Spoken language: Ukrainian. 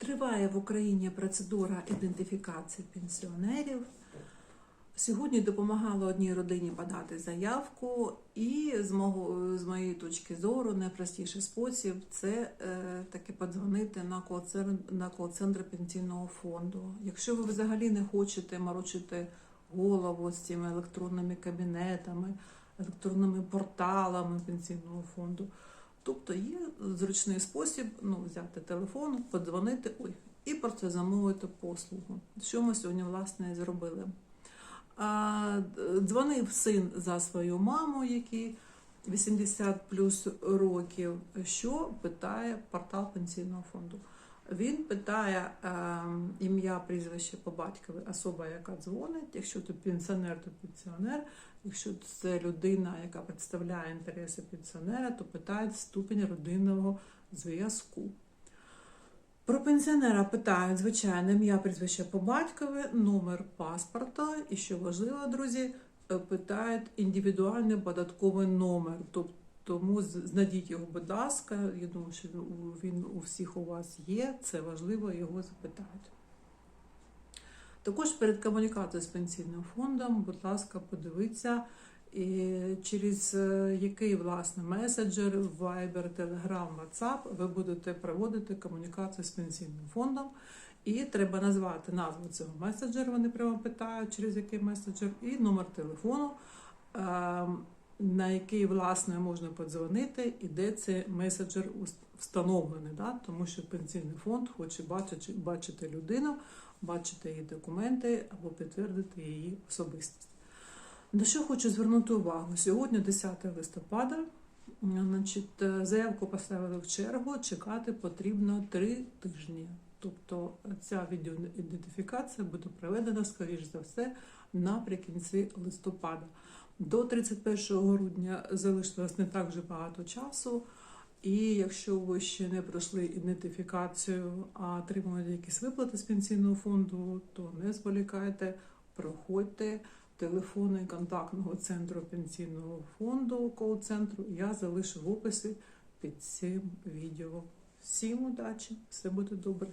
Триває в Україні процедура ідентифікації пенсіонерів. Сьогодні допомагала одній родині подати заявку, і з мого з моєї точки зору найпростіший спосіб це е, таки подзвонити на кол-центр на кол-центр пенсійного фонду. Якщо ви взагалі не хочете морочити голову з цими електронними кабінетами, електронними порталами пенсійного фонду, тобто є зручний спосіб ну, взяти телефон, подзвонити ой, і про це замовити послугу. Що ми сьогодні власне і зробили? А, Дзвонив син за свою маму, який 80 плюс років, що питає портал пенсійного фонду. Він питає е, ім'я, прізвище по батькові, особа, яка дзвонить. Якщо ти пенсіонер, то пенсіонер. Якщо це людина, яка представляє інтереси пенсіонера, то питають ступінь родинного зв'язку. Про пенсіонера питають, звичайно, ім'я, прізвище по батькові, номер паспорта і, що важливо, друзі, е, питають індивідуальний податковий номер. Тобто тому знайдіть його, будь ласка. Я думаю, що він у всіх у вас є. Це важливо, його запитають. Також перед комунікацією з пенсійним фондом, будь ласка, подивіться, через е, який власне меседжер, Viber, Telegram, WhatsApp ви будете проводити комунікацію з пенсійним фондом. І треба назвати назву цього меседжера. Вони прямо питають, через який меседжер, і номер телефону, е, на який власне можна подзвонити, і де цей меседжер встановлений. Да? Тому що пенсійний фонд хоче бачити, бачити людину, бачити її документи або підтвердити її особистість. На що хочу звернути увагу? Сьогодні 10 листопада. Значить, заявку поставили в чергу, чекати потрібно 3 тижні. Тобто ця відеоідентифікація буде проведена, скоріш за все, наприкінці листопада. До 31 грудня залишилось не так вже багато часу. І якщо ви ще не пройшли ідентифікацію, а отримуєте якісь виплати з пенсійного фонду, то не зволікайте, проходьте телефони контактного центру пенсійного фонду, кол-центру. Я залишу в описі під цим відео. Всім удачі, все буде добре.